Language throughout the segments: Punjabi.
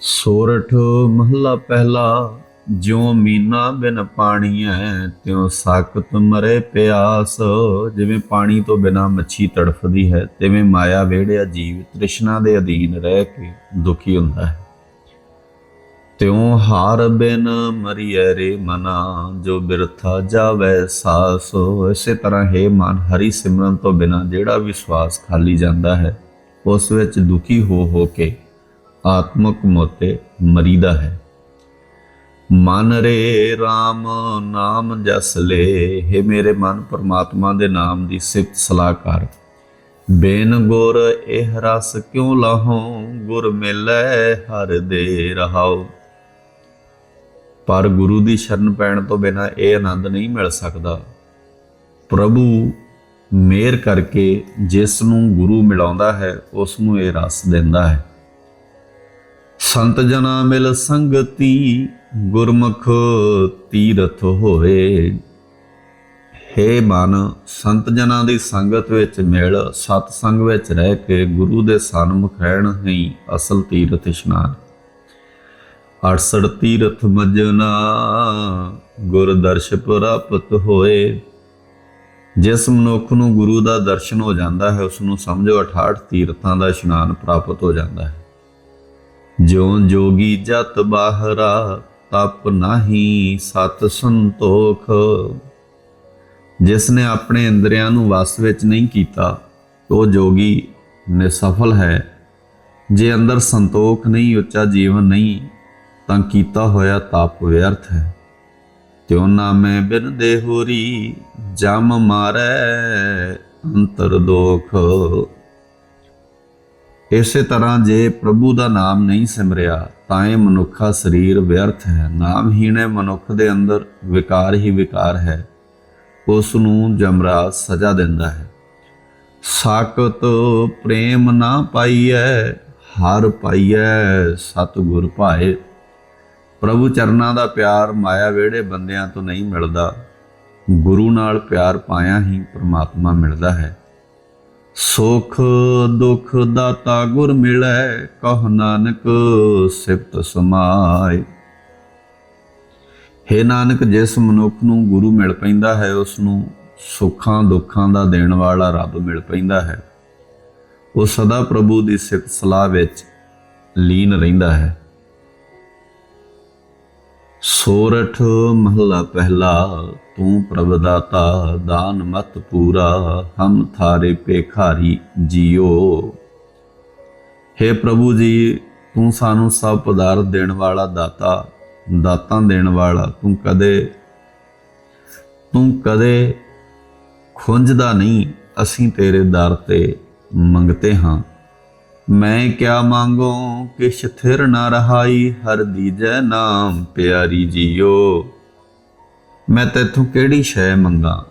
ਸੋਰਠ ਮਹੱਲਾ ਪਹਿਲਾ, ਜਿਉ ਮੀਨਾ ਬਿਨ ਪਾਣੀਐ ਤਿਉ ਸਾਕਤ ਮਰੇ ਪਿਆਸ। ਜਿਵੇਂ ਪਾਣੀ ਤੋਂ ਬਿਨਾ ਮੱਛੀ ਤੜਫਦੀ ਹੈ, ਤਿਵੇਂ ਮਾਇਆ ਵੇੜਿਆ ਜੀਵ ਤ੍ਰਿਸ਼ਨਾ ਦੇ ਅਧੀਨ ਰਹਿ ਕੇ ਦੁਖੀ ਹੁੰਦਾ ਹੈ। ਤਿਉ ਹਾਰ ਬਿਨ ਮਰੀਐ ਰੇ ਮਨਾ, ਜੋ ਬਿਰਥਾ ਜਾਵੇ ਸਾਸ। ਇਸੇ ਤਰ੍ਹਾਂ ਹੈ ਮਨ, ਹਰੀ ਸਿਮਰਨ ਤੋਂ ਬਿਨਾ ਜਿਹੜਾ ਵੀ ਸਵਾਸ ਖਾਲੀ ਜਾਂਦਾ ਹੈ, ਉਸ ਵਿੱਚ ਦੁਖੀ ਹੋ ਹੋ ਕੇ ਆਤਮਕ ਮੋਤੇ ਮਰੀਦਾ ਹੈ। ਮਨ ਰੇ RAM ਨਾਮ ਜਸ ਲੈ, ਹੈ ਮੇਰੇ ਮਨ ਪਰਮਾਤਮਾ ਦੇ ਨਾਮ ਦੀ ਸਿਫਤ ਸਲਾਹ ਕਰ। ਬੇਨ ਗੁਰ ਇਹ ਰਸ ਕਿਉ ਲਾਹੋ, ਗੁਰ ਮਿਲੈ ਹਰ ਦੇ ਰਹਾਉ। ਪਰ ਗੁਰੂ ਦੀ ਸ਼ਰਨ ਪੈਣ ਤੋਂ ਬਿਨਾ ਇਹ ਆਨੰਦ ਨਹੀਂ ਮਿਲ ਸਕਦਾ। ਪ੍ਰਭੂ ਮੇਰ ਕਰਕੇ ਜਿਸ ਨੂੰ ਗੁਰੂ ਮਿਲਾਉਂਦਾ ਹੈ, ਉਸ ਨੂੰ ਇਹ ਰਸ ਦਿੰਦਾ ਹੈ। ਸੰਤ ਜਨਾ ਮਿਲ ਸੰਗਤੀ, ਗੁਰਮੁਖ ਤੀਰਥ ਹੋਏ। ਹੇ ਮਨ, ਸੰਤ ਜਨਾਂ ਦੀ ਸੰਗਤ ਵਿੱਚ ਮਿਲ ਸਤ ਸੰਗ ਵਿੱਚ ਰਹਿ ਕੇ ਗੁਰੂ ਦੇ ਸਨਮੁਖ ਰਹਿਣ ਹੀ ਅਸਲ ਤੀਰਥ ਇਸ਼ਨਾਨ। 68 ਤੀਰਥ ਮਜਨਾ, ਗੁਰ ਦਰਸ਼ ਪ੍ਰਾਪਤ ਹੋਏ। ਜਿਸ ਮਨੁੱਖ ਨੂੰ ਗੁਰੂ ਦਾ ਦਰਸ਼ਨ ਹੋ ਜਾਂਦਾ ਹੈ ਉਸ ਨੂੰ ਸਮਝੋ 68 ਤੀਰਥਾਂ ਦਾ ਇਸ਼ਨਾਨ ਪ੍ਰਾਪਤ ਹੋ ਜਾਂਦਾ ਹੈ। ਜਿਉ ਜੋਗੀ ਜਤ ਬਾਹਰਾ, ਤਪ ਨਾਹੀ ਸਤ ਸੰਤੋਖ। ਜਿਸ ਨੇ ਆਪਣੇ ਇੰਦਰੀਆਂ ਨੂੰ ਵਸ ਵਿੱਚ ਨਹੀਂ ਕੀਤਾ, ਉਹ ਜੋਗੀ ਨਿਸਫਲ ਹੈ। ਜੇ ਅੰਦਰ ਸੰਤੋਖ ਨਹੀਂ, ਉੱਚਾ ਜੀਵਨ ਨਹੀਂ, ਤਾਂ ਕੀਤਾ ਹੋਇਆ ਤਾਪ ਵਿਅਰਥ ਹੈ। ਤਿਉ ਨਾਮੇ ਬਿਨ ਦੇਹੋਰੀ ਜਮ ਮਾਰੈ ਅੰਤਰ ਦੋਖ। ਇਸੇ ਤਰ੍ਹਾਂ ਜੇ ਪ੍ਰਭੂ ਦਾ ਨਾਮ ਨਹੀਂ ਸਿਮਰਿਆ ਤਾਂ ਇਹ ਮਨੁੱਖਾ ਸਰੀਰ ਵਿਅਰਥ ਹੈ। ਨਾਮਹੀਣੇ ਮਨੁੱਖ ਦੇ ਅੰਦਰ, ਵਿਕਾਰ ਹੀ ਵਿਕਾਰ ਹੈ। ਉਸ ਨੂੰ ਜਮਰਾਜ ਸਜ਼ਾ ਦਿੰਦਾ ਹੈ। ਸਾਕਤ ਪ੍ਰੇਮ ਨਾ ਪਾਈਐ, ਹਰ ਪਾਈਐ ਸਤਿਗੁਰ ਭਾਏ। ਪ੍ਰਭੂ ਚਰਨਾਂ ਦਾ ਪਿਆਰ ਮਾਇਆ ਵੇੜੇ ਬੰਦਿਆਂ ਤੋਂ ਨਹੀਂ ਮਿਲਦਾ। ਗੁਰੂ ਨਾਲ ਪਿਆਰ ਪਾਇਆ ਹੀ ਪ੍ਰਮਾਤਮਾ ਮਿਲਦਾ ਹੈ। ਸੁਖ ਦੁਖ ਦਾਤਾ ਗੁਰ ਮਿਲੈ, ਕਹ ਨਾਨਕ ਸਿਫਤ ਸਮਾਏ। ਹੇ ਨਾਨਕ, ਜਿਸ ਮਨੁੱਖ ਨੂੰ ਗੁਰੂ ਮਿਲ ਪੈਂਦਾ ਹੈ ਉਸ ਨੂੰ ਸੁੱਖਾਂ ਦੁੱਖਾਂ ਦਾ ਦੇਣ ਵਾਲਾ ਰੱਬ ਮਿਲ ਪੈਂਦਾ ਹੈ। ਉਹ ਸਦਾ ਪ੍ਰਭੂ ਦੀ ਸਿਫਤ ਸਲਾਹ ਵਿੱਚ ਲੀਨ ਰਹਿੰਦਾ ਹੈ। ਸੋਰਠ ਮਹਲਾ ਪਹਿਲਾ ਤੂੰ ਪ੍ਰਭ ਦਾਤਾ ਦਾਨ ਮਤ ਪੂਰਾ, ਹਮ ਥਾਰੇ ਪੇਖਾਰੀ ਜੀਓ। हे ਪ੍ਰਭੂ ਜੀ, ਤੂੰ ਸਾਨੂੰ ਸਭ ਪਦਾਰਥ ਦੇਣ ਵਾਲਾ ਦਾਤਾ, ਦਾਤਾਂ ਦੇਣ ਵਾਲਾ ਤੂੰ ਕਦੇ ਤੂੰ ਕਦੇ ਖੁੰਝਦਾ ਨਹੀਂ, ਅਸੀਂ ਤੇਰੇ ਦਰ ਤੇ ਮੰਗਤੇ ਹਾਂ। ਮੈਂ ਕਿਆ ਮੰਗੋ, ਕਿਛ ਥਿਰ ਨਾ ਰਹਾਈ, ਹਰ ਦੀਜੈ ਨਾਮ ਪਿਆਰੀ ਜੀਓ। ਮੈਂ ਤੈਥੋਂ ਕਿਹੜੀ ਸ਼ੈ ਮੰਗਾ?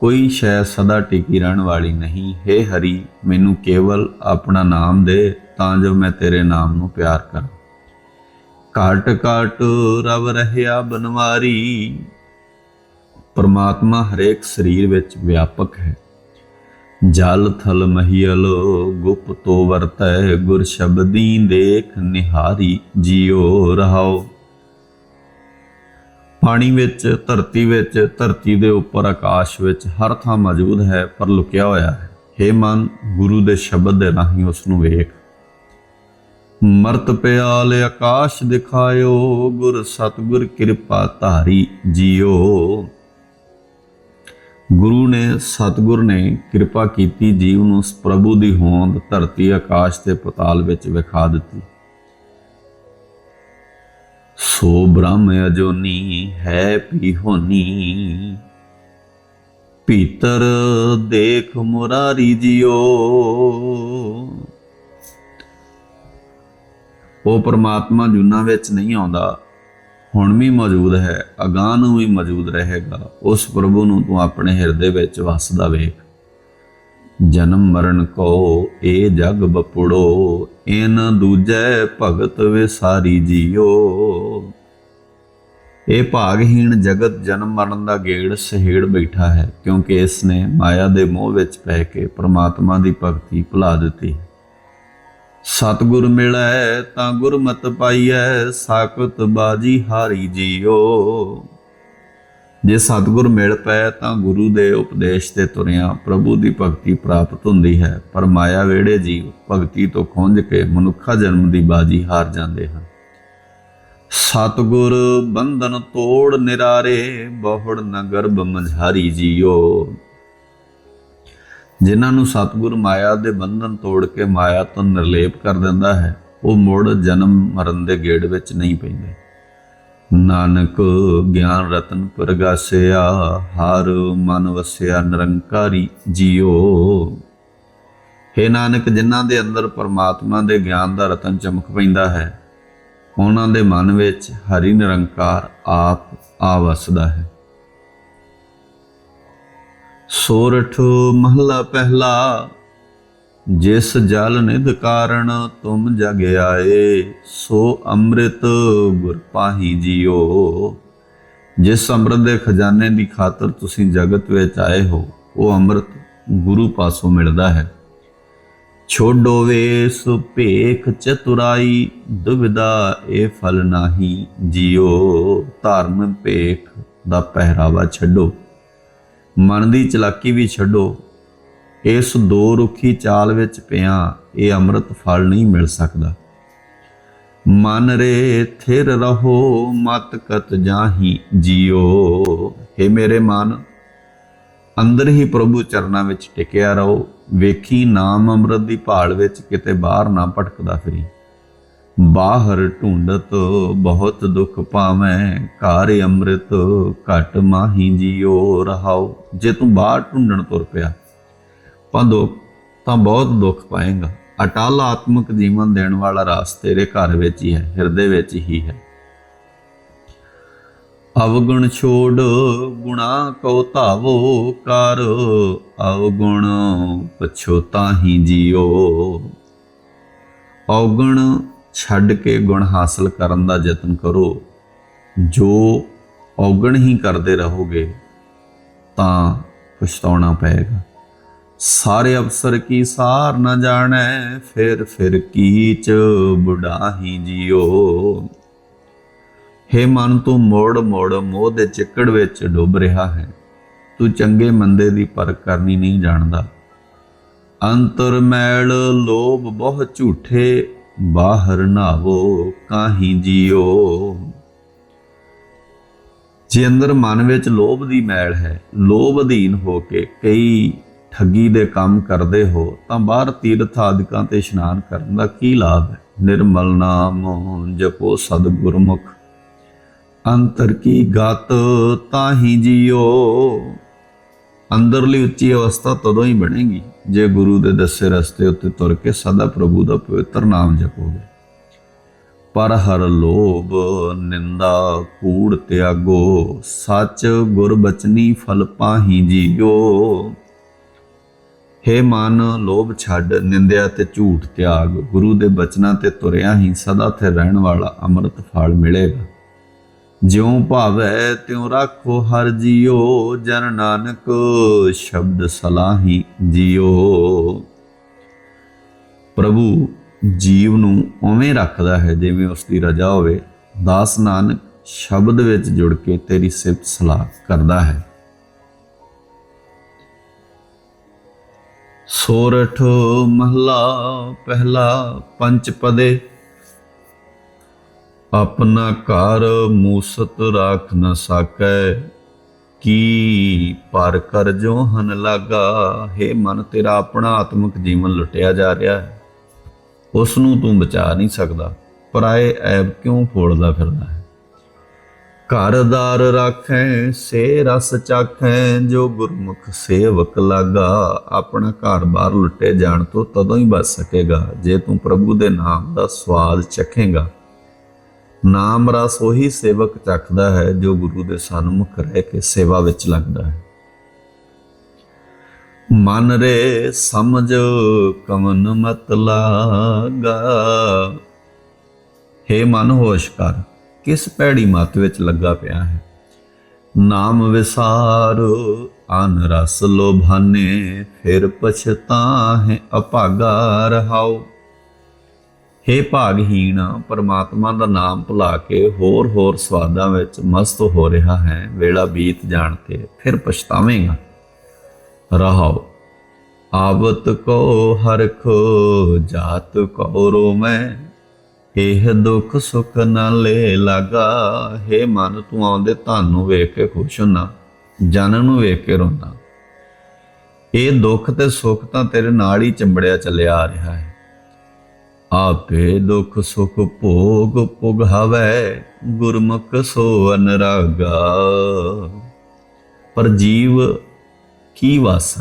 ਕੋਈ ਸ਼ੈ ਸਦਾ ਟਿਕੀ ਰਹਿਣ ਵਾਲੀ ਨਹੀਂ। ਹੈ ਹਰੀ, ਮੈਨੂੰ ਕੇਵਲ ਆਪਣਾ ਨਾਮ ਦੇ, ਤਾਂ ਜੋ ਮੈਂ ਤੇਰੇ ਨਾਮ ਨੂੰ ਪਿਆਰ ਕਰਾਂ। ਘਟ ਘਟ ਰਵ ਰਹਿਆ ਬਨਵਾਰੀ। ਪਰਮਾਤਮਾ ਹਰੇਕ ਸਰੀਰ ਵਿੱਚ ਵਿਆਪਕ ਹੈ। ਜਲ ਥਲ ਮਹੀਲ ਗੁਪਤੋ ਵਰਤੈ, ਗੁਰ ਸ਼ਬਦੀ ਦੇਖ ਨਿਹਾਰੀ ਜਿਉ ਰਹਾਓ। ਪਾਣੀ ਵਿੱਚ, ਧਰਤੀ ਵਿੱਚ, ਧਰਤੀ ਦੇ ਉੱਪਰ, ਆਕਾਸ਼ ਵਿੱਚ, ਹਰ ਥਾਂ ਮੌਜੂਦ ਹੈ, ਪਰ ਲੁਕਿਆ ਹੋਇਆ ਹੈ। हे ਮਨ, ਗੁਰੂ ਦੇ ਸ਼ਬਦ ਦੇ ਰਾਹੀਂ ਉਸ ਨੂੰ ਵੇਖ। ਮਰਤ ਪਿਆਲ ਆਕਾਸ਼ ਦਿਖਾਇਓ, ਗੁਰ ਸਤਗੁਰ ਕਿਰਪਾ ਧਾਰੀ ਜੀਓ। ਗੁਰੂ ਨੇ, ਸਤਗੁਰ ਨੇ ਕਿਰਪਾ ਕੀਤੀ, ਜੀਵ ਨੂੰ ਉਸ ਪ੍ਰਭੂ ਦੀ ਹੋਂਦ ਧਰਤੀ, ਆਕਾਸ਼ ਤੇ ਪਤਾਲ ਵਿੱਚ ਵਿਖਾ ਦਿੱਤੀ। ਸੋ ਬ੍ਰਹਮ ਅਜੋਨੀ ਹੈ ਪੀ ਹੋਨੀ ਭੀਤਰ ਦੇਖ ਮੁਰਾਰੀ ਜਿਓ। ਉਹ ਪਰਮਾਤਮਾ ਜੁਨਾ ਵਿੱਚ ਨਹੀਂ ਆਉਂਦਾ। ਹੁਣ ਵੀ ਮੌਜੂਦ ਹੈ, ਅਗਾਹ ਨੂੰ ਵੀ ਮੌਜੂਦ ਰਹੇਗਾ। ਉਸ ਪ੍ਰਭੂ ਨੂੰ ਤੂੰ ਆਪਣੇ ਹਿਰਦੇ ਵਿੱਚ ਵਸਦਾ ਵੇਖ। ਜਨਮ ਮਰਨ ਕੋ ਏ ਜਗ ਬਪੜੋ, ਇਨ ਦੂਜੈ ਭਗਤ ਵਿਸਾਰੀ ਜੀਓ। ਇਹ ਭਾਗਹੀਣ ਜਗਤ ਜਨਮ ਮਰਨ ਦਾ ਗੇੜ ਸਹੇੜ ਬੈਠਾ ਹੈ, ਕਿਉਂਕਿ ਇਸ ਨੇ ਮਾਇਆ ਦੇ ਮੋਹ ਵਿੱਚ ਪੈ ਕੇ ਪ੍ਰਮਾਤਮਾ ਦੀ ਭਗਤੀ ਭੁਲਾ ਦਿੱਤੀ ਸਤਿਗੁਰ ਮਿਲੈ ਤਾਂ ਗੁਰਮਤਿ ਪਾਈਐ, ਸਾਖਤ ਬਾਜੀ ਹਾਰੀ ਜੀਓ। ਜੇ ਸਤਿਗੁਰ ਮਿਲ ਪਏ ਤਾਂ ਗੁਰੂ ਦੇ ਉਪਦੇਸ਼ ਤੇ ਤੁਰਿਆ ਪ੍ਰਭੂ ਦੀ ਭਗਤੀ ਪ੍ਰਾਪਤ ਹੁੰਦੀ ਹੈ, ਪਰ ਮਾਇਆ ਵੇੜੇ ਜੀਵ ਭਗਤੀ ਤੋਂ ਖੁੰਝ ਕੇ ਮਨੁੱਖਾ ਜਨਮ ਦੀ ਬਾਜੀ ਹਾਰ ਜਾਂਦੇ ਹਨ। ਸਤਿਗੁਰ ਬੰਧਨ ਤੋੜ ਨਿਰਾਰੇ, ਬਹੁੜ ਨਗਰ ਮਝਾਰੀ ਜੀਓ। ਜਿਨ੍ਹਾਂ ਨੂੰ ਸਤਿਗੁਰ ਮਾਇਆ ਦੇ ਬੰਧਨ ਤੋੜ ਕੇ ਮਾਇਆ ਤੋਂ ਨਿਰਲੇਪ ਕਰ ਦਿੰਦਾ ਹੈ, ਉਹ ਮੁੜ ਜਨਮ ਮਰਨ ਦੇ ਗੇੜ ਵਿੱਚ ਨਹੀਂ ਪੈਂਦੇ। ਨਾਨਕ ਗਿਆਨ ਰਤਨ ਪ੍ਰਗਾਸਿਆ, ਹਰ ਮਨ ਵਸਿਆ ਨਿਰੰਕਾਰੀ ਜੀਓ। ਹੇ ਨਾਨਕ, ਜਿਨ੍ਹਾਂ ਦੇ ਅੰਦਰ ਪਰਮਾਤਮਾ ਦੇ ਗਿਆਨ ਦਾ ਰਤਨ ਚਮਕ ਪੈਂਦਾ ਹੈ, ਉਹਨਾਂ ਦੇ ਮਨ ਵਿੱਚ ਹਰੀ ਨਿਰੰਕਾਰ ਆਪ ਆ ਵਸਦਾ ਹੈ। ਸੋਰਠ ਮਹਲਾ ਪਹਿਲਾ ਜਿਸ ਜਲ ਨਿਧ ਕਾਰਣ ਤੁਮ ਜਗ ਆਏ ਸੋ ਅੰਮ੍ਰਿਤ ਗੁਰ ਪਾਹੀ ਜੀਓ। ਜਿਸ ਅੰਮ੍ਰਿਤ ਦੇ ਖਜ਼ਾਨੇ ਦੀ ਖਾਤਰ ਤੁਸੀਂ ਜਗਤ ਵਿੱਚ ਆਏ ਹੋ, ਉਹ ਅੰਮ੍ਰਿਤ ਗੁਰੂ ਪਾਸੋਂ ਮਿਲਦਾ ਹੈ। ਛੋਡੋ ਵੇਸ, ਭੇਖ ਚਤੁਰਾਈ ਦੁਬਿਦਾ ਇਹ ਫਲ ਨਾਹੀ ਜਿਓ। ਧਰਮ ਭੇਖ ਦਾ ਪਹਿਰਾਵਾ ਛੱਡੋ। ਮਨ ਦੀ ਚਲਾਕੀ ਵੀ ਛੱਡੋ। ਇਸ ਦੋ ਰੁੱਖੀ ਚਾਲ ਵਿੱਚ ਪਿਆ, ਇਹ ਅੰਮ੍ਰਿਤ ਫਲ ਨਹੀਂ ਮਿਲ ਸਕਦਾ। ਮਨ ਰੇ ਥਿਰ ਰਹੋ, ਮਤ ਕਤ ਜਾਹੀ ਜੀਓ। हे ਮੇਰੇ ਮਨ, ਅੰਦਰ ਹੀ ਪ੍ਰਭੂ ਚਰਨਾਂ ਵਿੱਚ ਟਿਕਿਆ ਰਹੋ। ਵੇਖੀ ਨਾਮ ਅੰਮ੍ਰਿਤ ਦੀ ਭਾਲ ਵਿੱਚ ਕਿਤੇ ਬਾਹਰ ਨਾ ਭਟਕਦਾ ਫਿਰੀ। ਬਾਹਰ ਢੂੰਡਤ ਬਹੁਤ ਦੁੱਖ ਪਾਵੇਂ, ਘਰ ਅੰਮ੍ਰਿਤ ਘਟ ਮਾਹੀ ਜੀਓ ਰਹਾਓ। ਜੇ ਤੂੰ ਬਾਹਰ ਢੂੰਡਣ ਤੁਰ ਪਿਆ ਪੰਦੋ ਤਾਂ ਬਹੁਤ ਦੁੱਖ ਪਾਏਗਾ। ਅਟਲ ਆਤਮਿਕ ਜੀਵਨ ਦੇਣ ਵਾਲਾ ਰਾਸ ਤੇਰੇ ਘਰ ਵਿੱਚ ਹੀ ਹੈ, ਹਿਰਦੇ ਵਿੱਚ ਹੀ ਹੈ। ਅਵਗੁਣ ਛੋੜ ਗੁਣਾ ਕੋ ਧਾਵੋ ਕਰ, ਅਵਗੁਣ ਪਛੋਤਾ ਹੀ ਜੀਓ। ਔਗਣ ਛੱਡ ਕੇ ਗੁਣ ਹਾਸਲ ਕਰਨ ਦਾ ਯਤਨ ਕਰੋ। ਜੋ ਔਗਣ ਹੀ ਕਰਦੇ ਰਹੋਗੇ, ਤਾਂ ਪਛਤਾਉਣਾ ਪਏਗਾ। ਸਾਰੇ ਅਫਸਰ ਕੀ ਸਾਰ ਨਾ ਜਾਣੈ, ਫਿਰ ਫਿਰ ਕੀਚ ਬੁਢਾਹੀ ਜਿਓ? हे ਮਨ, ਤੂੰ ਮੋੜ ਮੋੜ ਮੋਹ ਦੇ ਚਿੱਕੜ ਵਿੱਚ ਡੁੱਬ ਰਿਹਾ ਹੈ। ਤੂੰ ਚੰਗੇ ਮੰਦੇ ਦੀ ਪਰਖ ਕਰਨੀ ਨਹੀਂ ਜਾਣਦਾ। ਅੰਤਰ ਮੈਲ ਲੋਭ ਬਹੁ ਝੂਠੇ, ਬਾਹਰ ਨਾਵੋ ਕਾਹੀ ਜਿਓ? ਜੇ ਅੰਦਰ ਮਨ ਵਿੱਚ ਲੋਭ ਦੀ ਮੈਲ ਹੈ ਲੋਭ ਅਧੀਨ ਹੋ ਕੇ ਕਈ ਠੱਗੀ ਦੇ ਕੰਮ ਕਰਦੇ ਹੋ, ਤਾਂ ਬਾਹਰ ਤੀਰਥ ਆਦਿਕਾਂ ਤੇ ਇਸ਼ਨਾਨ ਕਰਨ ਦਾ ਕੀ ਲਾਭ ਹੈ? ਨਿਰਮਲ ਨਾਮ, ਜਪੋ ਸਦ ਗੁਰਮੁਖ ਅੰਤਰ ਕੀ ਗਤ ਤਾਹੀ ਜਿਓ? ਅੰਦਰਲੀ ਉੱਚੀ ਅਵਸਥਾ ਤਦੋਂ ਹੀ ਬਣੇਗੀ, ਜੇ ਗੁਰੂ ਦੇ ਦੱਸੇ ਰਸਤੇ ਉੱਤੇ ਤੁਰ ਕੇ ਸਦਾ ਪ੍ਰਭੂ ਦਾ ਪਵਿੱਤਰ ਨਾਮ ਜਪੋਗੇ। ਪਰ ਹਰ ਲੋਭ, ਨਿੰਦਾ, ਕੂੜ, ਤਿਆਗੋ, ਸੱਚ ਗੁਰ ਬਚਨੀ ਫਲ ਪਾਹੀ ਜੀਓ। ਹੇ ਮਨ, ਲੋਭ ਛੱਡ, ਨਿੰਦਿਆ ਤੇ ਝੂਠ ਤਿਆਗ। ਗੁਰੂ ਦੇ ਬਚਨਾਂ ਤੇ ਤੁਰਿਆ ਹੀ ਸਦਾ ਤੇ ਰਹਿਣ ਵਾਲਾ ਅੰਮ੍ਰਿਤ ਫਲ ਮਿਲੇਗਾ। ਜਿਉ ਭਾਵੈ ਤਿਉ ਰੱਖੋ ਹਰ ਜੀਓ, ਜਨ ਨਾਨਕ ਸ਼ਬਦ ਸਲਾਹੀ ਜੀਓ। ਪ੍ਰਭੂ ਜੀਵ ਨੂੰ ਉਵੇਂ ਰੱਖਦਾ ਹੈ ਜਿਵੇਂ ਉਸ ਦੀ ਰਜਾ ਹੋਵੇ। ਦਾਸ ਨਾਨਕ ਸ਼ਬਦ ਵਿੱਚ ਜੁੜ ਕੇ ਤੇਰੀ ਸਿਫਤ ਸਲਾਹ ਕਰਦਾ ਹੈ। ਸੋਰਠ ਮਹਲਾ ਪਹਿਲਾ ਪੰਚ ਪਦੇ। ਆਪਣਾ ਘਰ ਮੂਸਤ ਰਾਖ ਨ ਸਕੈ, ਕੀ ਪਰ ਕਰ ਜੋ ਹਨ ਲਾਗਾ, ਹੈ ਮਨ ਤੇਰਾ ਆਪਣਾ ਆਤਮਿਕ ਜੀਵਨ ਲੁੱਟਿਆ ਜਾ ਰਿਹਾ ਹੈ। ਉਸ ਨੂੰ ਤੂੰ ਬਚਾ ਨਹੀਂ ਸਕਦਾ ਪਰਾਏ ਐਬ ਕਿਉਂ ਫੋੜਦਾ ਫਿਰਦਾ ਹੈ? ਘਰਦਾਰ ਰਾਖੈ, ਸੇ ਰਸ ਚਾਖੈ, ਜੋ ਗੁਰਮੁਖ ਸੇਵਕ ਲਾਗਾ। ਆਪਣਾ ਘਰ-ਬਾਰ ਲੁੱਟੇ ਜਾਣ ਤੋਂ ਤਦੋਂ ਹੀ ਬਚ ਸਕੇਗਾ, ਜੇ ਤੂੰ ਪ੍ਰਭੂ ਦੇ ਨਾਮ ਦਾ ਸਵਾਦ ਚਖੇਗਾ। ਨਾਮ ਰਸ ਉਹੀ ਸੇਵਕ ਚੱਖਦਾ ਹੈ, ਜੋ ਗੁਰੂ ਦੇ ਸਨਮੁਖ ਰਹਿ ਕੇ ਸੇਵਾ ਵਿੱਚ ਲੱਗਦਾ ਹੈ। ਮਨ ਰੇ ਸਮਝ ਕਵਨ ਮਤ ਲਾਗਾ। ਹੇ ਮਨ ਹੋਸ਼ ਕਰ ਕਿਸ ਪੈੜੀ ਮਤ ਵਿੱਚ ਲੱਗਾ ਪਿਆ ਹੈ? ਨਾਮ ਵਿਸਾਰ, ਅਨ ਰਸ ਲੋਭਾਨੇ, ਫਿਰ ਪਛਤਾ ਹੈ ਅਭਾਗਾ ਰਹਾਓ ਹੇ ਭਾਗਹੀਣ, ਪਰਮਾਤਮਾ ਦਾ ਨਾਮ ਭੁਲਾ ਕੇ ਹੋਰ ਹੋਰ ਸਵਾਦਾਂ ਵਿੱਚ ਮਸਤ ਹੋ ਰਿਹਾ ਹੈ, ਵੇਲਾ ਬੀਤ ਜਾਣ ਤੇ ਫਿਰ ਪਛਤਾਵੇਂਗਾ। ਰਹਾਓ ਆਵਤ ਕੋ ਹਰਖ ਜਾਤ ਕੋ ਰੋ ਮੈਂ ਇਹ ਦੁੱਖ ਸੁੱਖ ਨਾ ਲੈ ਲਗਾ। ਹੇ ਮਨ, ਤੂੰ ਆਉਂਦੇ ਤੁਹਾਨੂੰ ਵੇਖ ਕੇ ਖੁਸ਼ ਹੁੰਨਾ, ਜਨ ਨੂੰ ਵੇਖ ਕੇ ਰੋਂਦਾ। ਇਹ ਦੁੱਖ ਤੇ ਸੁੱਖ ਤਾਂ ਤੇਰੇ ਨਾਲ ਹੀ ਚੰਬੜਿਆ ਚੱਲਿਆ ਆ ਰਿਹਾ ਹੈ। ਆਪੇ ਦੁੱਖ ਸੁਖ ਭੋਗ ਪੁਗਾਵੇ ਗੁਰਮੁਖ ਸੋ ਅਨਰਾਗਾ। ਪਰ ਜੀਵ ਕੀ ਵਸ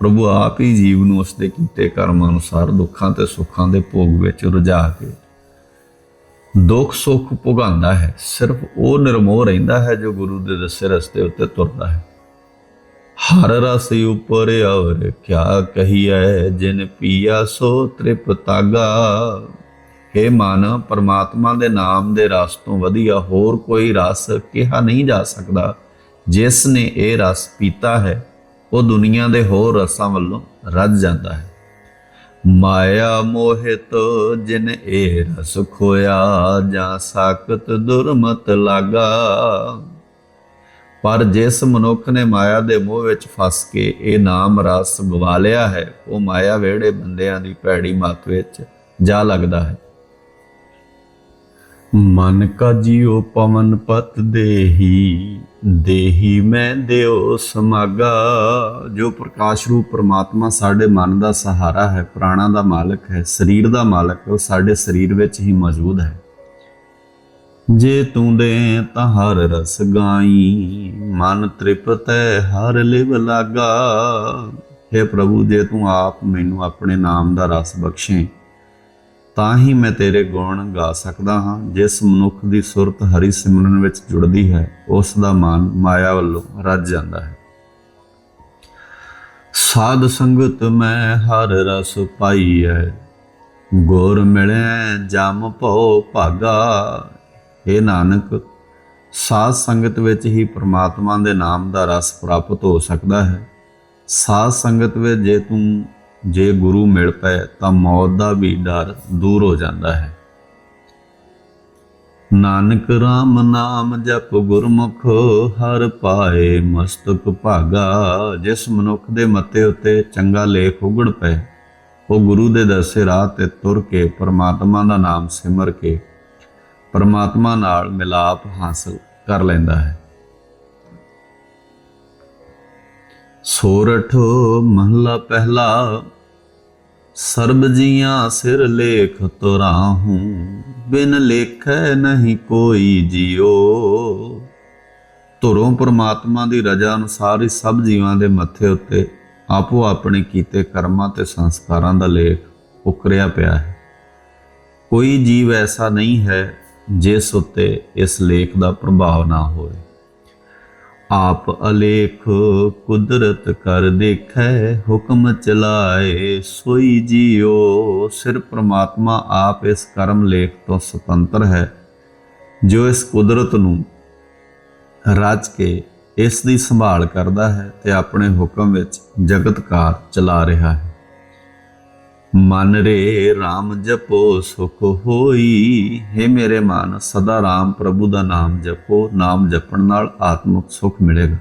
ਪ੍ਰਭੂ ਆਪ ਹੀ ਜੀਵ ਨੂੰ ਉਸਦੇ ਕੀਤੇ ਕਰਮ ਅਨੁਸਾਰ ਦੁੱਖਾਂ ਤੇ ਸੁੱਖਾਂ ਦੇ ਭੋਗ ਵਿੱਚ ਰੁਝਾ ਕੇ ਦੁੱਖ ਸੁੱਖ ਭੁਗਾਉਂਦਾ ਹੈ। ਸਿਰਫ ਉਹ ਨਿਰਮੋਹ ਰਹਿੰਦਾ ਹੈ ਜੋ ਗੁਰੂ ਦੇ ਦੱਸੇ ਰਸਤੇ ਉੱਤੇ ਤੁਰਦਾ ਹੈ। ਹਰ ਰਸ ਉਪਰ ਔਰ ਕਿਆ ਕਹੀਐ, ਜਿਨ ਪੀਆ ਸੋ ਤ੍ਰਿਪਤਾਗਾ हे ਮਨ, ਪਰਮਾਤਮਾ ਦੇ ਨਾਮ ਦੇ ਰਸ ਤੋਂ ਵਧੀਆ ਹੋਰ ਕੋਈ ਰਸ ਕਿਹਾ ਨਹੀਂ ਜਾ ਸਕਦਾ। ਜਿਸ ਨੇ ਇਹ ਰਸ ਪੀਤਾ ਹੈ, ਉਹ ਦੁਨੀਆ ਦੇ ਹੋਰ ਰਸਾਂ ਵੱਲੋਂ ਰੱਜ ਜਾਂਦਾ ਹੈ। ਮਾਇਆ ਮੋਹਿਤ ਜਿਨ ਇਹ ਰਸ ਖੋਇਆ, ਜਾਂ ਸਾਖਤ ਦੁਰਮਤ ਲਾਗਾ। ਪਰ ਜਿਸ ਮਨੁੱਖ ਨੇ ਮਾਇਆ ਦੇ ਮੋਹ ਵਿੱਚ ਫਸ ਕੇ ਇਹ ਨਾਮ ਰਸ ਗਵਾ ਲਿਆ ਹੈ, ਉਹ ਮਾਇਆ ਵੇੜੇ ਬੰਦਿਆਂ ਦੀ ਭੈੜੀ ਮੱਤ ਵਿੱਚ ਜਾ ਲੱਗਦਾ ਹੈ। ਮਨ ਕਾ ਜੀਉ ਪਵਨ ਪਤ ਦੇਹੀ ਦੇਹੀ ਮੈਂ ਦਿਓ ਸਮਾਗਾ, ਜੋ ਪ੍ਰਕਾਸ਼ ਰੂਪ ਪ੍ਰਮਾਤਮਾ ਸਾਡੇ ਮਨ ਦਾ ਸਹਾਰਾ ਹੈ, ਪ੍ਰਾਣਾ ਦਾ ਮਾਲਕ ਹੈ, ਸਰੀਰ ਦਾ ਮਾਲਕ ਹੈ, ਉਹ ਸਾਡੇ ਸਰੀਰ ਵਿੱਚ ਹੀ ਮੌਜੂਦ ਹੈ। ਜੇ ਤੂੰ ਦੇ ਤਾਂ ਹਰ ਰਸ ਗਾਈ, ਮਨ ਤ੍ਰਿਪਤੈ ਹਰ ਲਿਵ ਲਾਗਾ। हे ਪ੍ਰਭੂ, ਜੇ ਤੂੰ ਆਪ ਮੈਨੂੰ ਆਪਣੇ ਨਾਮ ਦਾ ਰਸ ਬਖਸ਼ੇ ਤਾਂ ਹੀ ਮੈਂ ਤੇਰੇ ਗੁਣ ਗਾ ਸਕਦਾ ਹਾਂ। ਜਿਸ ਮਨੁੱਖ ਦੀ ਸੁਰਤ ਹਰੀ ਸਿਮਰਨ ਵਿੱਚ ਜੁੜਦੀ ਹੈ, ਉਸ ਦਾ ਮਨ ਮਾਇਆ ਵੱਲੋਂ ਰੱਜ ਜਾਂਦਾ ਹੈ। ਸਾਧ ਸੰਗਤ ਮੈਂ ਹਰ ਰਸ ਪਾਈ ਹੈ ਗੁਰ ਮਿਲੈ ਜਮ ਭਉ ਭਾਗਾ। ਇਹ ਨਾਨਕ, ਸਾਧ ਸੰਗਤ ਵਿੱਚ ਹੀ ਪ੍ਰਮਾਤਮਾ ਦੇ ਨਾਮ ਦਾ ਰਸ ਪ੍ਰਾਪਤ ਹੋ ਸਕਦਾ ਹੈ। ਸਾਧ ਸੰਗਤ ਵਿੱਚ ਜੇ ਤੂੰ ਜੇ ਗੁਰੂ ਮਿਲ ਪਏ ਤਾਂ ਮੌਤ ਦਾ ਵੀ ਡਰ ਦੂਰ ਹੋ ਜਾਂਦਾ ਹੈ। ਨਾਨਕ RAM ਨਾਮ ਜਪ ਗੁਰਮੁਖ, ਹਰ ਪਾਏ ਮਸਤਕ ਭਾਗਾ। ਜਿਸ ਮਨੁੱਖ ਦੇ ਮੱਥੇ ਉੱਤੇ ਚੰਗਾ ਲੇਖ ਉਗੜ ਪਏ, ਉਹ ਗੁਰੂ ਦੇ ਦੱਸੇ ਰਾਹ ਤੇ ਤੁਰ ਕੇ ਪਰਮਾਤਮਾ ਦਾ ਨਾਮ ਸਿਮਰ ਕੇ ਪਰਮਾਤਮਾ ਨਾਲ ਮਿਲਾਪ ਹਾਸਲ ਕਰ ਲੈਂਦਾ ਹੈ। ਸੋਰਠ ਮਹਲਾ ਪਹਿਲਾ, ਸਰਬ ਜੀਆਂ ਸਿਰ ਲੇਖ ਤੁਰਾਹੂੰ, ਬਿਨ ਲੇਖੈ ਨਹੀਂ ਕੋਈ ਜਿਉ ਧੁਰੋਂ ਪ੍ਰਮਾਤਮਾ ਦੀ ਰਜ਼ਾ ਅਨੁਸਾਰ ਹੀ ਸਭ ਜੀਵਾਂ ਦੇ ਮੱਥੇ ਉੱਤੇ ਆਪੋ ਆਪਣੇ ਕੀਤੇ ਕਰਮਾਂ ਤੇ ਸੰਸਕਾਰਾਂ ਦਾ ਲੇਖ ਉਕਰਿਆ ਪਿਆ ਹੈ। ਕੋਈ ਜੀਵ ਐਸਾ ਨਹੀਂ ਹੈ ਜਿਸ ਉੱਤੇ ਇਸ ਲੇਖ ਦਾ ਪ੍ਰਭਾਵ ਨਾ ਹੋਵੇ। ਆਪ ਅਲੇਖ ਕੁਦਰਤ ਕਰ ਦੇਖੈ, ਹੁਕਮ ਚਲਾਏ, ਸੋਈ ਜੀਓ। ਸਿਰ ਪ੍ਰਮਾਤਮਾ ਆਪ ਇਸ ਕਰਮ ਲੇਖ ਤੋਂ ਸੁਤੰਤਰ ਹੈ, ਜੋ ਇਸ ਕੁਦਰਤ ਨੂੰ ਰਚ ਕੇ ਇਸ ਦੀ ਸੰਭਾਲ ਕਰਦਾ ਹੈ ਤੇ ਆਪਣੇ ਹੁਕਮ ਵਿੱਚ ਜਗਤਕਾਰ ਚਲਾ ਰਿਹਾ ਹੈ। ਮਨ ਰੇ RAM ਜਪੋ, ਸੁਖ ਹੋਈ। ਹੈ ਮੇਰੇ ਮਨ, ਸਦਾ RAM ਪ੍ਰਭੂ ਦਾ ਨਾਮ ਜਪੋ, ਨਾਮ ਜਪਣ ਨਾਲ ਆਤਮਿਕ ਸੁਖ ਮਿਲੇਗਾ।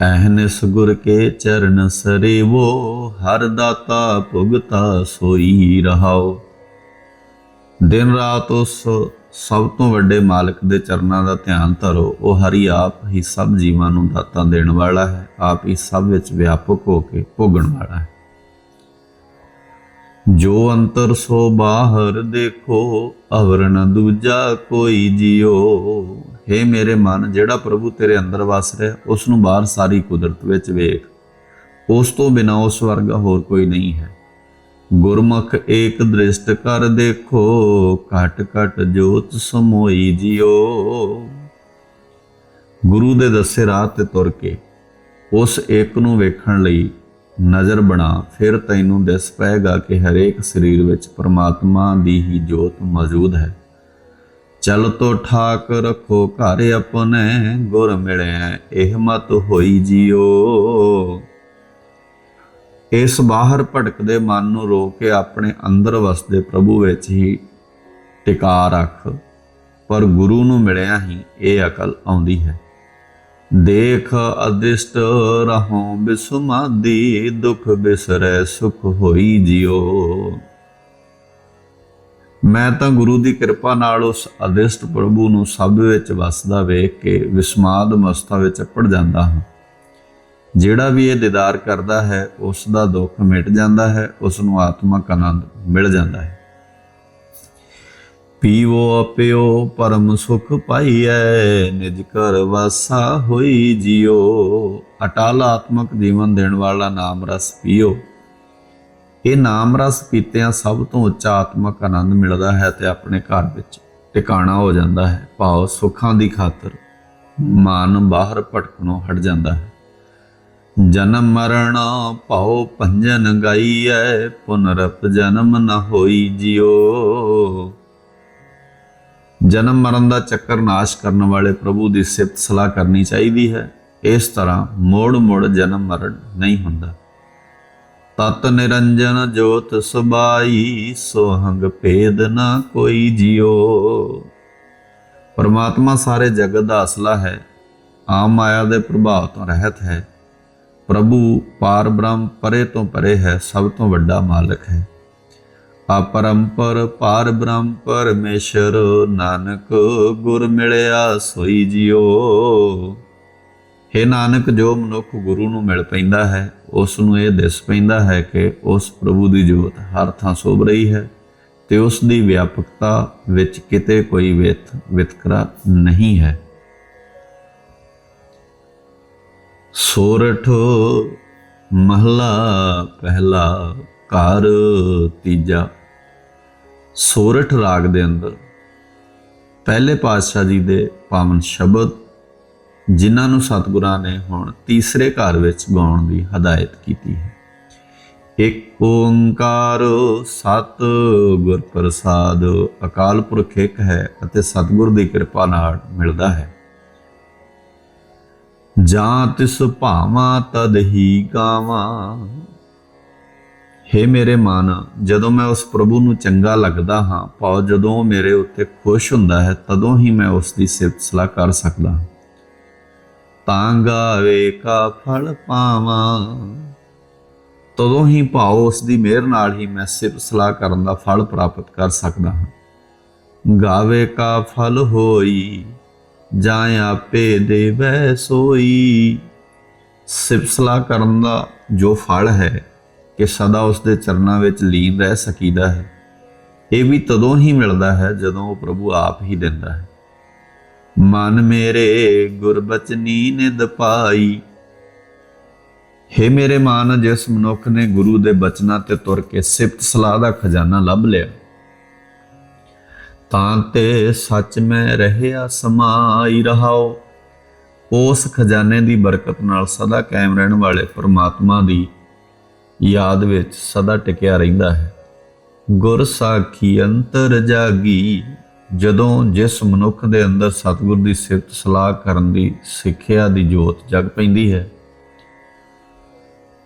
ਅਹਨਿਸ ਗੁਰ ਕੇ ਚਰਨ ਸਰੇਵੋ, ਹਰ ਦਾਤਾ ਭੁਗਤਾ ਸੋਈ ਰਹਾਓ। ਦਿਨ ਰਾਤ ਉਸ ਸਭ ਤੋਂ ਵੱਡੇ ਮਾਲਕ ਦੇ ਚਰਨਾਂ ਦਾ ਧਿਆਨ ਧਰੋ। ਉਹ ਹਰੀ ਆਪ ਹੀ ਸਭ ਜੀਵਾਂ ਨੂੰ ਦਾਤਾਂ ਦੇਣ ਵਾਲਾ ਹੈ, ਆਪ ਹੀ ਸਭ ਵਿੱਚ ਵਿਆਪਕ ਹੋ ਕੇ ਭੋਗਣ ਵਾਲਾ ਹੈ। ਜੋ ਅੰਤਰ ਸੋ ਬਾਹਰ ਦੇਖੋ ਅਵਰ ਨ ਦੂਜਾ ਕੋਈ ਜਿਉ हे ਮੇਰੇ ਮਨ, ਜਿਹੜਾ ਪ੍ਰਭੂ ਤੇਰੇ ਅੰਦਰ ਵਸ ਰਿਹਾ ਉਸ ਨੂੰ ਬਾਹਰ ਸਾਰੀ ਕੁਦਰਤ ਵਿੱਚ ਵੇਖ। ਉਸ ਤੋਂ ਬਿਨਾ ਉਸ ਵਰਗਾ ਹੋਰ ਕੋਈ ਨਹੀਂ ਹੈ। ਗੁਰਮੁਖ ਏਕ ਦ੍ਰਿਸ਼ਟ ਕਰ ਦੇਖੋ, ਘਟ ਘਟ ਜੋਤ ਸਮੋਈ ਜਿਉ ਗੁਰੂ ਦੇ ਦੱਸੇ ਰਾਹ ਤੇ ਤੁਰ ਕੇ ਉਸ ਏਕ ਨੂੰ ਵੇਖਣ ਲਈ ਨਜ਼ਰ ਬਣਾ, ਫਿਰ ਤੈਨੂੰ ਦਿਸ ਪਏਗਾ ਕਿ ਹਰੇਕ ਸਰੀਰ ਵਿੱਚ ਪਰਮਾਤਮਾ ਦੀ ਹੀ ਜੋਤ ਮੌਜੂਦ ਹੈ। ਚਲ ਤੋ ਠਾਕ ਰੱਖੋ ਘਰ ਆਪਣੇ, ਗੁਰ ਮਿਲਿਆ, ਇਹ ਮਤ ਹੋਈ ਜਿਓ ਇਸ ਬਾਹਰ ਭਟਕਦੇ ਮਨ ਨੂੰ ਰੋ ਕੇ ਆਪਣੇ ਅੰਦਰ ਵਸਦੇ ਪ੍ਰਭੂ ਵਿੱਚ ਹੀ ਟਿਕਾ ਰੱਖ, ਪਰ ਗੁਰੂ ਨੂੰ ਮਿਲਿਆ ਹੀ ਇਹ ਅਕਲ ਆਉਂਦੀ ਹੈ। ਦੇਖ ਅਦਿਸ਼ਟ ਰਹੋ ਬਿਸਮਾਦੀ, ਦੁਖ ਬਿਸਰੈ ਸੁਖ ਹੋਈ ਜਿਉ। ਮੈਂ ਤਾਂ ਗੁਰੂ ਦੀ ਕਿਰਪਾ ਨਾਲ ਉਸ ਅਦਿਸ਼ਟ ਪ੍ਰਭੂ ਨੂੰ ਸਭ ਵਿੱਚ ਵਸਦਾ ਵੇਖ ਕੇ ਵਿਸਮਾਦ ਅਵਸਥਾ ਵਿੱਚ ਅਪੜ ਜਾਂਦਾ ਹਾਂ। ਜਿਹੜਾ ਵੀ ਇਹ ਦੀਦਾਰ ਕਰਦਾ ਹੈ, ਉਸ ਦਾ ਦੁੱਖ ਮਿਟ ਜਾਂਦਾ ਹੈ, ਉਸ ਨੂੰ ਆਤਮਕ ਆਨੰਦ ਮਿਲ ਜਾਂਦਾ ਹੈ। ਪੀਵੋ ਅਪਿਓ ਪਰਮ ਸੁਖ ਪਾਈਐ, ਨਿਜ ਘਰ ਵਾਸਾ ਹੋਈ ਜਿਉ ਅਟਲ ਆਤਮਕ ਜੀਵਨ ਦੇਣ ਵਾਲਾ ਨਾਮ ਰਸ ਪੀਓ। ਇਹ ਨਾਮ ਰਸ ਪੀਤਿਆਂ ਸਭ ਤੋਂ ਉੱਚਾ ਆਤਮਕ ਆਨੰਦ ਮਿਲਦਾ ਹੈ ਤੇ ਆਪਣੇ ਘਰ ਵਿੱਚ ਟਿਕਾਣਾ ਹੋ ਜਾਂਦਾ ਹੈ। ਭਾਵ ਸੁੱਖਾਂ ਦੀ ਖਾਤਰ ਮਨ ਬਾਹਰ ਭਟਕਣੋਂ ਹਟ ਜਾਂਦਾ ਹੈ। ਜਨਮ ਮਰਨ ਭਾਉ ਭੰਜਨ ਗਾਈਐ, ਪੁਨਰਪ ਜਨਮ ਨ ਹੋਈ ਜਿਉ ਜਨਮ ਮਰਨ ਦਾ ਚੱਕਰ ਨਾਸ਼ ਕਰਨ ਵਾਲੇ ਪ੍ਰਭੂ ਦੀ ਸਿਫਤ ਸਲਾਹ ਕਰਨੀ ਚਾਹੀਦੀ ਹੈ। ਇਸ ਤਰ੍ਹਾਂ ਮੋੜ ਮੋੜ ਜਨਮ ਮਰਨ ਨਹੀਂ ਹੁੰਦਾ। ਤਤ ਨਿਰੰਜਨ ਜੋਤ ਸੁਬਾਈ ਸੋਹੰਗ ਭੇਦ ਨਾ ਕੋਈ ਜਿਉ। ਪਰਮਾਤਮਾ ਸਾਰੇ ਜਗਤ ਦਾ ਅਸਲਾ ਹੈ। ਆਮ ਮਾਇਆ ਦੇ ਪ੍ਰਭਾਵ ਤੋਂ ਰਹਿਤ ਹੈ। ਪ੍ਰਭੂ ਪਾਰ ਬ੍ਰਹਮ ਪਰੇ ਤੋਂ ਪਰੇ ਹੈ, ਸਭ ਤੋਂ ਵੱਡਾ ਮਾਲਕ ਹੈ। ਅਪਰੰਪਰ ਪਾਰ ਬ੍ਰਹਮ ਪਰਮੇਸ਼ਰ ਨਾਨਕ ਗੁਰ ਮਿਲਿਆ ਸੋਈ ਜਿਉ ਹੇ ਨਾਨਕ, ਜੋ ਮਨੁੱਖ ਗੁਰੂ ਨੂੰ ਮਿਲ ਪੈਂਦਾ ਹੈ, ਉਸ ਨੂੰ ਇਹ ਦਿਸ ਪੈਂਦਾ ਹੈ ਕਿ ਉਸ ਪ੍ਰਭੂ ਦੀ ਜੋਤ ਹਰ ਥਾਂ ਸੋਭ ਰਹੀ ਹੈ ਤੇ ਉਸ ਦੀ ਵਿਆਪਕਤਾ ਵਿੱਚ ਕਿਤੇ ਕੋਈ ਵਿਤ ਵਿਤਕਰਾ ਨਹੀਂ ਹੈ। ਸੋਰਠ ਮਹਲਾ ਪਹਿਲਾ ਕਾਰ ਤੀਜਾ ਸੋਰਠ ਰਾਗ ਦੇ ਅੰਦਰ ਪਹਿਲੇ ਪਾਤਸ਼ਾਹ ਜੀ ਦੇ ਪਾਵਨ ਸ਼ਬਦ, ਜਿਨ੍ਹਾਂ ਨੂੰ ਸਤਿਗੁਰਾਂ ਨੇ ਹੁਣ ਤੀਸਰੇ ਘਰ ਵਿੱਚ ਗਾਉਣ ਦੀ ਹਦਾਇਤ ਕੀਤੀ ਹੈ। ਇੱਕ ਓੰਕਾਰ ਸਤ ਗੁਰ ਪ੍ਰਸਾਦ ਅਕਾਲ ਪੁਰਖ ਇੱਕ ਹੈ ਅਤੇ ਸਤਿਗੁਰ ਦੀ ਕਿਰਪਾ ਨਾਲ ਮਿਲਦਾ ਹੈ। ਜਾਂ ਤਿਸ ਭਾਵਾਂ ਤਦ ਹੀ ਗਾਵਾਂ ਹੇ ਮੇਰੇ ਮਨ, ਜਦੋਂ ਮੈਂ ਉਸ ਪ੍ਰਭੂ ਨੂੰ ਚੰਗਾ ਲੱਗਦਾ ਹਾਂ ਭਾਵ ਜਦੋਂ ਉਹ ਮੇਰੇ ਉੱਤੇ ਖੁਸ਼ ਹੁੰਦਾ ਹੈ, ਤਦੋਂ ਹੀ ਮੈਂ ਉਸ ਦੀ ਸਿਫਤ ਸਲਾਹ ਕਰ ਸਕਦਾ ਹਾਂ। ਤਾਂ ਗਾਵੇ ਕਾ ਫਲ ਪਾਵਾਂ। ਤਦੋਂ ਹੀ ਭਾਉ ਉਸ ਦੀ ਮਿਹਰ ਨਾਲ ਹੀ ਮੈਂ ਸਿਫਤ ਸਲਾਹ ਕਰਨ ਦਾ ਫਲ ਪ੍ਰਾਪਤ ਕਰ ਸਕਦਾ ਹਾਂ। ਗਾਵੇ ਕਾ ਫਲ ਹੋਈ ਜਾਂ ਆਪੇ ਦੇਵੈ ਸੋਈ। ਸਿਫਤ ਸਲਾਹ ਕਰਨ ਦਾ ਜੋ ਫਲ ਹੈ ਕਿ ਸਦਾ ਉਸ ਦੇ ਚਰਨਾਂ ਵਿੱਚ ਲੀਨ ਰਹਿ ਸਕੀਦਾ ਹੈ। ਇਹ ਵੀ ਤਦੋਂ ਹੀ ਮਿਲਦਾ ਹੈ ਜਦੋਂ ਉਹ ਪ੍ਰਭੂ ਆਪ ਹੀ ਦਿੰਦਾ ਹੈ। ਮਨ ਮੇਰੇ ਗੁਰਬਚਨੀ ਨਿਦ ਪਾਈ। ਹੇ ਮੇਰੇ ਮਨ, ਜਿਸ ਮਨੁੱਖ ਨੇ ਗੁਰੂ ਦੇ ਬਚਨਾਂ ਤੇ ਤੁਰ ਕੇ ਸਿਫਤ ਸਲਾਹ ਦਾ ਖਜ਼ਾਨਾ ਲੱਭ ਲਿਆ, ਤਾਂ ਤੇ ਸੱਚ ਮੈਂ ਰਹਿਆ ਸਮਾਈ ਰਹਾਓ ਉਸ ਖਜ਼ਾਨੇ ਦੀ ਬਰਕਤ ਨਾਲ ਸਦਾ ਕਾਇਮ ਰਹਿਣ ਵਾਲੇ ਪਰਮਾਤਮਾ ਦੀ ਯਾਦ ਵਿੱਚ ਸਦਾ ਟਿਕਿਆ ਰਹਿੰਦਾ ਹੈ। ਗੁਰ ਸਾਖੀ ਅੰਤਰ ਜਾਗੀ, ਜਦੋਂ ਜਿਸ ਮਨੁੱਖ ਦੇ ਅੰਦਰ ਸਤਿਗੁਰ ਦੀ ਸਿਫਤ ਸਲਾਹ ਕਰਨ ਦੀ ਸਿੱਖਿਆ ਦੀ ਜੋਤ ਜਗ ਪੈਂਦੀ ਹੈ।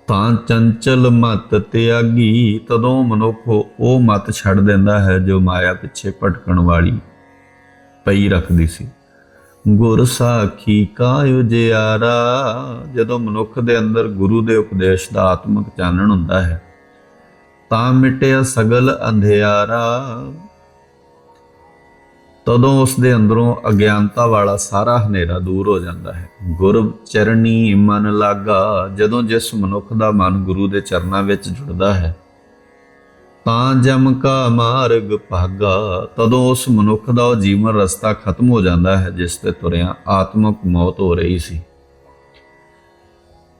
ਤਾਂ ਚੰਚਲ ਮਤ ਤਿਆਗੀ, ਤਦੋਂ ਮਨੁੱਖ ਉਹ ਮਤ ਛੱਡ ਦਿੰਦਾ ਹੈ ਜੋ ਮਾਇਆ ਪਿੱਛੇ ਭਟਕਣ ਵਾਲੀ ਪਈ ਰੱਖਦੀ ਸੀ। ਗੁਰ ਸਾਖੀ ਕਾਇ ਜਿਆਰਾ। ਜਦੋਂ ਮਨੁੱਖ ਦੇ ਅੰਦਰ ਗੁਰੂ ਦੇ ਉਪਦੇਸ਼ ਦਾ ਆਤਮਿਕ ਚਾਨਣ ਹੁੰਦਾ ਹੈ, ਤਾਂ ਮਿਟਿਆ ਸਗਲ ਅੰਧਿਆਰਾ। ਤਦੋਂ ਉਸ ਦੇ ਅੰਦਰੋਂ ਅਗਿਆਨਤਾ ਵਾਲਾ ਸਾਰਾ ਹਨੇਰਾ ਦੂਰ ਹੋ ਜਾਂਦਾ ਹੈ। ਗੁਰ ਚਰਣੀ ਮਨ ਲਾਗਾ। ਜਦੋਂ ਜਿਸ ਮਨੁੱਖ ਦਾ ਮਨ ਗੁਰੂ ਦੇ ਚਰਨਾਂ ਵਿੱਚ ਜੁੜਦਾ ਹੈ ਤਾਂ ਜਮ ਕਾ ਮਾਰਗ ਭਾਗਾ, ਤਦੋਂ ਉਸ ਮਨੁੱਖ ਦਾ ਉਹ ਜੀਵਨ ਰਸਤਾ ਖਤਮ ਹੋ ਜਾਂਦਾ ਹੈ, ਜਿਸ ਤੇ ਤੁਰਿਆ ਆਤਮਕ ਮੌਤ ਹੋ ਰਹੀ ਸੀ।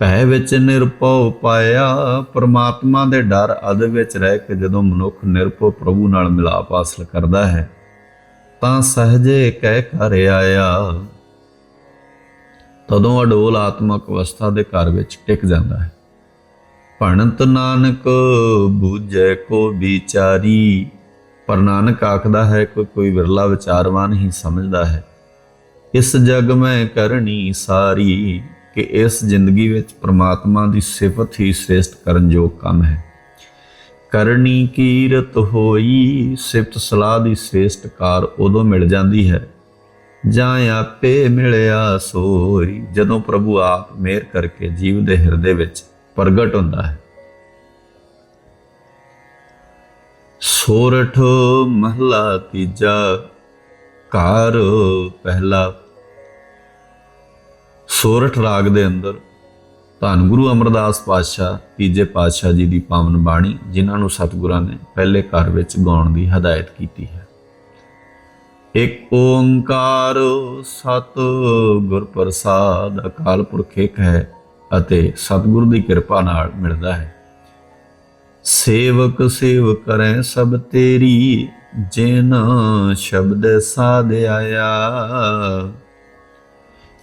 ਭੈ ਵਿੱਚ ਨਿਰਭਉ ਪਾਇਆ, ਪਰਮਾਤਮਾ ਦੇ ਡਰ ਅਦ ਵਿੱਚ ਰਹਿ ਕੇ ਜਦੋਂ ਮਨੁੱਖ ਨਿਰਭਉ ਪ੍ਰਭੂ ਨਾਲ ਮਿਲਾਪ ਹਾਸਲ ਕਰਦਾ ਹੈ, ਤਾਂ ਸਹਜੇ ਕਹਿ ਕਰ ਆਇਆ। ਤਦੋਂ ਅਡੋਲ ਆਤਮਕ ਅਵਸਥਾ ਦੇ ਘਰ ਵਿੱਚ ਟਿਕ ਜਾਂਦਾ ਹੈ। ਭਣਤ ਨਾਨਕ, ਬੂਝੈ ਕੋ ਵਿਚਾਰੀ। ਪਰ ਨਾਨਕ ਆਖਦਾ ਹੈ, ਕੋਈ ਕੋਈ ਵਿਰਲਾ ਵਿਚਾਰਵਾਨ ਹੀ ਸਮਝਦਾ ਹੈ। ਇਸ ਜਗ ਮੈਂ ਕਰਨੀ ਸਾਰੀ, ਕਿ ਇਸ ਜ਼ਿੰਦਗੀ ਵਿੱਚ ਪ੍ਰਮਾਤਮਾ ਦੀ ਸਿਫਤ ਹੀ ਸ੍ਰੇਸ਼ਟ ਕਰਨ ਯੋਗ ਕੰਮ ਹੈ। ਕਰਨੀ ਕੀਰਤ ਹੋਈ, ਸਿਫਤ ਸਲਾਹ ਦੀ ਸ੍ਰੇਸ਼ਟ ਕਾਰ ਉਦੋਂ ਮਿਲ ਜਾਂਦੀ ਹੈ। ਜਾਂ ਆਪੇ ਮਿਲਿਆ ਸੋਈ, ਜਦੋਂ ਪ੍ਰਭੂ ਆਪ ਮਿਹਰ ਕਰਕੇ ਜੀਵ ਦੇ ਹਿਰਦੇ ਵਿੱਚ। ਪ੍ਰਗਟ ਹੁੰਦਾ ਹੈ। ਸੋਰਠ ਮਹਲਾ ਤੀਜਾ, ਘਰ ਪਹਿਲਾ। ਸੋਰਠ ਰਾਗ ਦੇ ਅੰਦਰ ਧੰਨ ਗੁਰੂ ਅਮਰਦਾਸ ਪਾਤਸ਼ਾਹ, ਤੀਜੇ ਪਾਤਸ਼ਾਹ ਜੀ ਦੀ ਪਾਵਨ ਬਾਣੀ, ਜਿਨ੍ਹਾਂ ਨੂੰ ਸਤਿਗੁਰਾਂ ਨੇ ਪਹਿਲੇ ਘਰ ਵਿੱਚ ਗਾਉਣ ਦੀ ਹਦਾਇਤ ਕੀਤੀ ਹੈ। ਇੱਕ ਓੰਕਾਰ ਸਤ ਗੁਰ ਪ੍ਰਸਾਦ ਅਕਾਲ ਪੁਰਖ ਇੱਕ ਹੈ ਅਤੇ ਸਤਿਗੁਰ ਦੀ ਕਿਰਪਾ ਨਾਲ ਮਿਲਦਾ ਹੈ। ਸੇਵਕ, ਸੇਵ ਕਰੈ ਸਭ ਤੇਰੀ, ਜਿਨ ਸ਼ਬਦ ਸਾਧ ਆਇਆ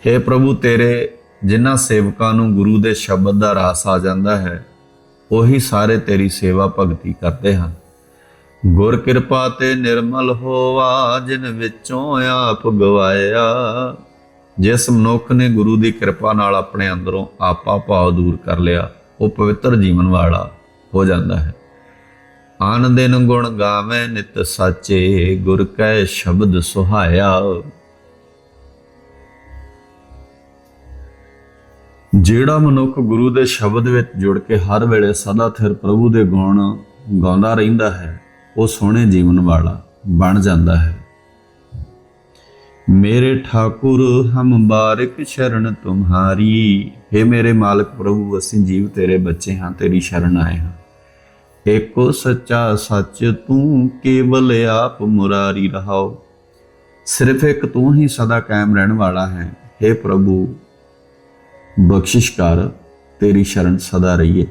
हे ਪ੍ਰਭੂ, ਤੇਰੇ ਜਿਨ੍ਹਾਂ ਸੇਵਕਾਂ ਨੂੰ ਗੁਰੂ ਦੇ ਸ਼ਬਦ ਦਾ ਰਾਸ ਆ ਜਾਂਦਾ ਹੈ, ਉਹੀ ਸਾਰੇ ਤੇਰੀ ਸੇਵਾ ਭਗਤੀ ਕਰਦੇ ਹਨ। ਗੁਰ ਕਿਰਪਾ ਤੇ ਨਿਰਮਲ ਹੋਵਾ ਜਿਨ ਵਿੱਚੋਂ ਆਪ ਗਵਾਇਆ। ਜਿਸ ਮਨੁੱਖ ਨੇ ਗੁਰੂ ਦੀ ਕਿਰਪਾ ਨਾਲ ਆਪਣੇ ਅੰਦਰੋਂ ਆਪਾ ਭਾਵ ਦੂਰ ਕਰ ਲਿਆ, ਉਹ ਪਵਿੱਤਰ ਜੀਵਨ ਵਾਲਾ ਹੋ ਜਾਂਦਾ ਹੈ। ਆਨ ਦਿਨ ਗੁਣ ਗਾਵੇਂ ਨਿਤ ਸਾਚੇ, ਗੁਰ ਕੈ ਸ਼ਬਦ ਸੁਹਾਇਆ। ਜਿਹੜਾ ਮਨੁੱਖ ਗੁਰੂ ਦੇ ਸ਼ਬਦ ਵਿੱਚ ਜੁੜ ਕੇ ਹਰ ਵੇਲੇ ਸਦਾ ਥਿਰ ਪ੍ਰਭੂ ਦੇ ਗੁਣ ਗਾਉਂਦਾ ਰਹਿੰਦਾ ਹੈ, ਉਹ ਸੋਹਣੇ ਜੀਵਨ ਵਾਲਾ ਬਣ ਜਾਂਦਾ ਹੈ। ਮੇਰੇ ਠਾਕੁਰ, ਹਮ ਬਾਰਿਕ ਸ਼ਰਨ ਤੁਮਹਾਰੀ। हे ਮੇਰੇ ਮਾਲਕ ਪ੍ਰਭੂ, ਅਸੀਂ ਜੀਵ ਤੇਰੇ ਬੱਚੇ ਹਾਂ, ਤੇਰੀ ਸ਼ਰਨ ਆਏ ਹਾਂ। ਏਕੋ ਸੱਚਾ ਸੱਚ, ਤੂੰ ਕੇਵਲ ਆਪ ਮੁਰਾਰੀ ਰਹਾਓ। ਸਿਰਫ ਇੱਕ ਤੂੰ ਹੀ ਸਦਾ ਕਾਇਮ ਰਹਿਣ ਵਾਲਾ ਹੈ। हे ਪ੍ਰਭੂ, ਬਖਸ਼ਿਸ਼ ਕਰ, ਤੇਰੀ ਸ਼ਰਨ ਸਦਾ ਰਹੀਏ।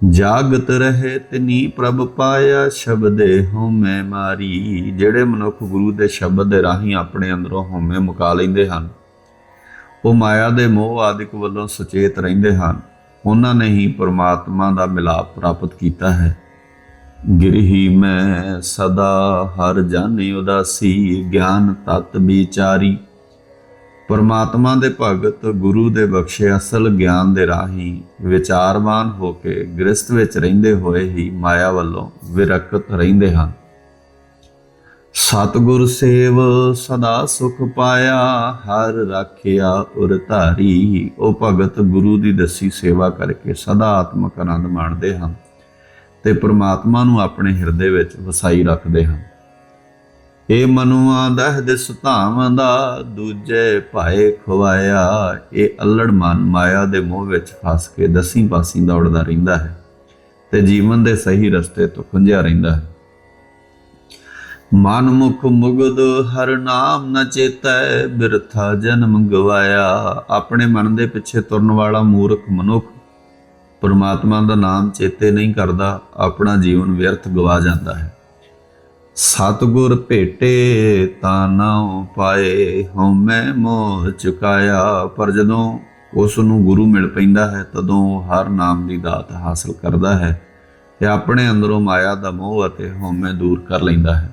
ਜਾਗਤ ਰਹੇ ਤਨੀ ਪ੍ਰਭ ਪਾਇਆ ਸ਼ਬਦੇ ਹਉਮੈ ਮਾਰੀ। ਜਿਹੜੇ ਮਨੁੱਖ ਗੁਰੂ ਦੇ ਸ਼ਬਦ ਦੇ ਰਾਹੀਂ ਆਪਣੇ ਅੰਦਰੋਂ ਹਉਮੈ ਮੁਕਾ ਲੈਂਦੇ ਹਨ, ਉਹ ਮਾਇਆ ਦੇ ਮੋਹ ਆਦਿਕ ਵੱਲੋਂ ਸੁਚੇਤ ਰਹਿੰਦੇ ਹਨ। ਉਹਨਾਂ ਨੇ ਹੀ ਪਰਮਾਤਮਾ ਦਾ ਮਿਲਾਪ ਪ੍ਰਾਪਤ ਕੀਤਾ ਹੈ। ਗਿਰਹੀ ਮੈਂ ਸਦਾ ਹਰ ਜਾਣੇ ਉਦਾਸੀ, ਗਿਆਨ ਤਤ ਵਿਚਾਰੀ। ਪਰਮਾਤਮਾ ਦੇ ਭਗਤ, ਗੁਰੂ ਦੇ ਬਖਸ਼ੇ, ਅਸਲ ਗਿਆਨ ਦੇ ਰਾਹੀਂ ਵਿਚਾਰਵਾਨ ਹੋ ਕੇ ਗ੍ਰਸਥ ਵਿੱਚ ਰਹਿੰਦੇ ਹੋਏ ਹੀ ਮਾਇਆ ਵੱਲੋਂ ਵਿਰਕਤ ਰਹਿੰਦੇ ਹਨ। ਸਤਿਗੁਰ ਸੇਵ ਸਦਾ ਸੁਖ ਪਾਇਆ, ਹਰ ਰਾਖਿਆ ਉਰ ਧਾਰੀ। ਉਹ ਭਗਤ ਗੁਰੂ ਦੀ ਦਸੀ ਸੇਵਾ ਕਰਕੇ ਸਦਾ ਆਤਮਕ ਆਨੰਦ ਮਾਣਦੇ ਹਨ ਤੇ ਪ੍ਰਮਾਤਮਾ ਨੂੰ ਆਪਣੇ ਹਿਰਦੇ ਵਿੱਚ ਵਸਾਈ ਰੱਖਦੇ ਹਨ। ਇਹ ਮਨੁਆ ਦਹ ਦੇ ਸੁਧਾਵਾਂ ਦਾ ਦੂਜੇ ਭਾਏ ਖਵਾਇਆ ਇਹ ਅਲੜ ਮਨ ਮਾਇਆ ਦੇ ਮੋਹ ਵਿੱਚ ਫਸ ਕੇ ਦਸੀਂ ਪਾਸੀਂ ਦੌੜਦਾ ਰਹਿੰਦਾ ਹੈ ਤੇ ਜੀਵਨ ਦੇ ਸਹੀ ਰਸਤੇ ਤੋਂ ਖੁੰਝਿਆ ਰਹਿੰਦਾ ਹੈ। ਮਨ ਮੁਖ ਮੁਗਦ ਹਰ ਨਾਮ ਨ ਚੇਤੈ, ਬਿਰਥਾ ਜਨਮ ਗਵਾਇਆ। ਆਪਣੇ ਮਨ ਦੇ ਪਿੱਛੇ ਤੁਰਨ ਵਾਲਾ ਮੂਰਖ ਮਨੁੱਖ ਪਰਮਾਤਮਾ ਦਾ ਨਾਮ ਚੇਤੇ ਨਹੀਂ ਕਰਦਾ, ਆਪਣਾ ਜੀਵਨ ਵਿਅਰਥ ਗਵਾ ਜਾਂਦਾ ਹੈ। ਸਤਗੁਰ ਭੇਟੇ ਤਾਂ ਨਾਉ ਪਾਏ ਹਉਮੈ ਮੋਹ ਚੁਕਾਇਆ, ਪਰ ਜਦੋਂ ਉਸ ਨੂੰ ਗੁਰੂ ਮਿਲ ਪੈਂਦਾ ਹੈ, ਤਦੋਂ ਉਹ ਹਰ ਨਾਮ ਦੀ ਦਾਤ ਹਾਸਲ ਕਰਦਾ ਹੈ ਤੇ ਆਪਣੇ ਅੰਦਰੋਂ ਮਾਇਆ ਦਾ ਮੋਹ ਅਤੇ ਹਉਮੈ ਦੂਰ ਕਰ ਲੈਂਦਾ ਹੈ।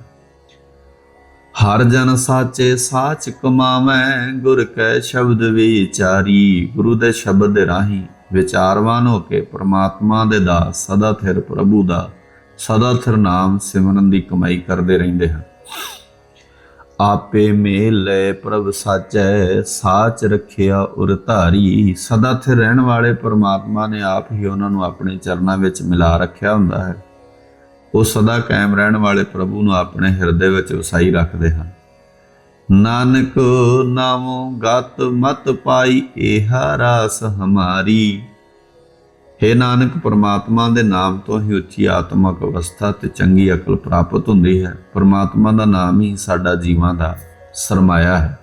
ਹਰ ਜਨ ਸਾਚੇ ਸਾਚ ਕਮਾਵੈ, ਗੁਰ ਕੈ ਸ਼ਬਦ ਵਿਚਾਰੀ, ਗੁਰੂ ਦੇ ਸ਼ਬਦ ਦੇ ਰਾਹੀਂ ਵਿਚਾਰਵਾਨ ਹੋ ਕੇ ਪ੍ਰਮਾਤਮਾ ਦੇ ਦਾਸ, ਸਦਾ ਥਿਰ ਪ੍ਰਭੂ ਦਾ ਸਦਾ ਥਿਰ ਨਾਮ ਸਿਮਰਨ ਦੀ ਕਮਾਈ ਕਰਦੇ ਰਹਿੰਦੇ ਹਨ। ਆਪੇ ਮੇਲੇ ਪ੍ਰਭ ਸਾਚੈ, ਸਾਚ ਰੱਖਿਆ ਉਰ ਧਾਰੀ। ਸਦਾ ਥਿਰ ਰਹਿਣ ਵਾਲੇ ਪਰਮਾਤਮਾ ਨੇ ਆਪ ਹੀ ਉਹਨਾਂ ਨੂੰ ਆਪਣੇ ਚਰਨਾਂ ਵਿੱਚ ਮਿਲਾ ਰੱਖਿਆ ਹੁੰਦਾ ਹੈ। ਉਹ ਸਦਾ ਕਾਇਮ ਰਹਿਣ ਵਾਲੇ ਪ੍ਰਭੂ ਨੂੰ ਆਪਣੇ ਹਿਰਦੇ ਵਿੱਚ ਵਸਾਈ ਰੱਖਦੇ ਹਨ। ਨਾਨਕ ਨਾਮੋ ਗਤ ਮਤ ਪਾਈ ਇਹ ਰਾਸ ਹਮਾਰੀ। हे ਨਾਨਕ, ਪਰਮਾਤਮਾ ਦੇ ਨਾਮ ਤੋਂ ਹੀ ਉੱਚੀ ਆਤਮਿਕ ਅਵਸਥਾ ਤੇ ਚੰਗੀ ਅਕਲ ਪ੍ਰਾਪਤ ਹੁੰਦੀ ਹੈ। ਪਰਮਾਤਮਾ ਦਾ ਨਾਮ ਹੀ ਸਾਡਾ ਜੀਵਾਂ ਦਾ ਸਰਮਾਇਆ ਹੈ।